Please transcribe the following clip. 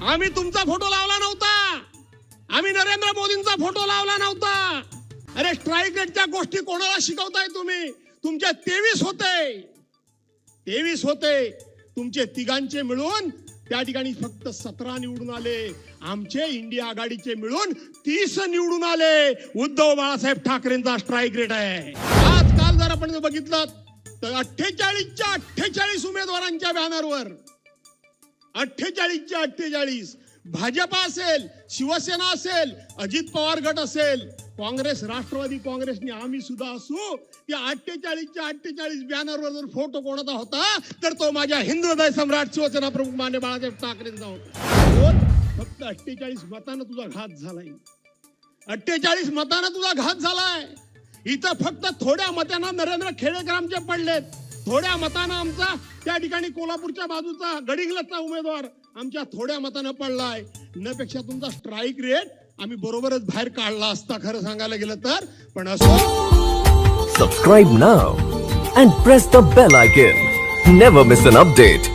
आम्ही तुमचा फोटो लावला नव्हता. आम्ही नरेंद्र मोदींचा फोटो लावला नव्हता. अरे स्ट्राईक रेटच्या गोष्टी कोणाला शिकवताय तुम्ही? तुमच्या तेवीस होते. तेवीस होते. तुमचे तिघांचे मिळून त्या ठिकाणी फक्त सतरा निवडून आले. आमचे इंडिया आघाडीचे मिळून तीस निवडून आले. उद्धव बाळासाहेब ठाकरेंचा स्ट्राईक रेट आहे. आजकाल जर आपण बघितलं तर अठ्ठेचाळीसच्या अठ्ठेचाळीस उमेदवारांच्या बॅनरवर अठ्ठेचाळीसच्या अठ्ठेचाळीस. भाजपा असेल शिवसेना असेल अजित पवार गट असेल काँग्रेस राष्ट्रवादी काँग्रेसने आम्ही सुद्धा असू त्या अठ्ठेचाळीसच्या अठ्ठेचाळीस बॅनरवर जर फोटो कोणाचा होता तर तो माझ्या हिंदू हृदय सम्राट शिवसेना प्रमुख मान्य बाळासाहेब ठाकरेंचा होता. फक्त अठ्ठेचाळीस मतानं तुझा घात झालाय. अठ्ठेचाळीस मतानं तुझा घात झालाय. इथं फक्त थोड्या मतांना नरेंद्र खेडेकर आमचे पडलेत. थोड्या मतानं आमचा त्या ठिकाणी कोल्हापूरच्या बाजूचा गडिंगलजचा उमेदवार आमच्या थोड्या मतानं पडलाय. न पेक्षा तुमचा स्ट्राईक रेट आम्ही बरोबरच बाहेर काढला असता खरं सांगायला गेलं तर. पण असो. Subscribe now and press the bell icon never miss an update